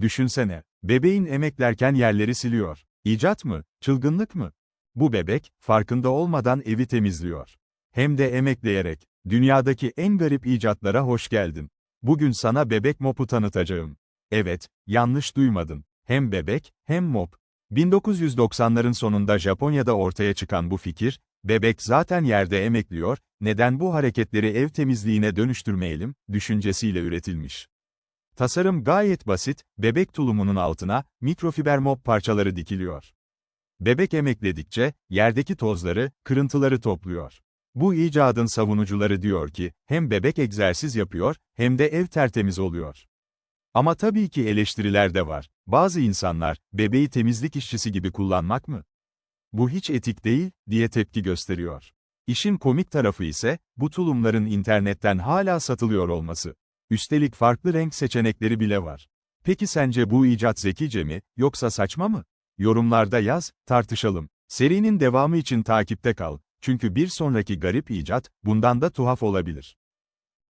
Düşünsene, bebeğin emeklerken yerleri siliyor. İcat mı? Çılgınlık mı? Bu bebek, farkında olmadan evi temizliyor. Hem de emekleyerek. Dünyadaki en garip icatlara hoş geldin. Bugün sana bebek mopu tanıtacağım. Evet, yanlış duymadın. Hem bebek, hem mop. 1990'ların sonunda Japonya'da ortaya çıkan bu fikir, bebek zaten yerde emekliyor, neden bu hareketleri ev temizliğine dönüştürmeyelim, düşüncesiyle üretilmiş. Tasarım gayet basit, bebek tulumunun altına, mikrofiber mop parçaları dikiliyor. Bebek emekledikçe, yerdeki tozları, kırıntıları topluyor. Bu icadın savunucuları diyor ki, hem bebek egzersiz yapıyor, hem de ev tertemiz oluyor. Ama tabii ki eleştiriler de var. Bazı insanlar, bebeği temizlik işçisi gibi kullanmak mı? Bu hiç etik değil, diye tepki gösteriyor. İşin komik tarafı ise, bu tulumların internetten hala satılıyor olması. Üstelik farklı renk seçenekleri bile var. Peki sence bu icat zekice mi, yoksa saçma mı? Yorumlarda yaz, tartışalım. Serinin devamı için takipte kal. Çünkü bir sonraki garip icat, bundan da tuhaf olabilir.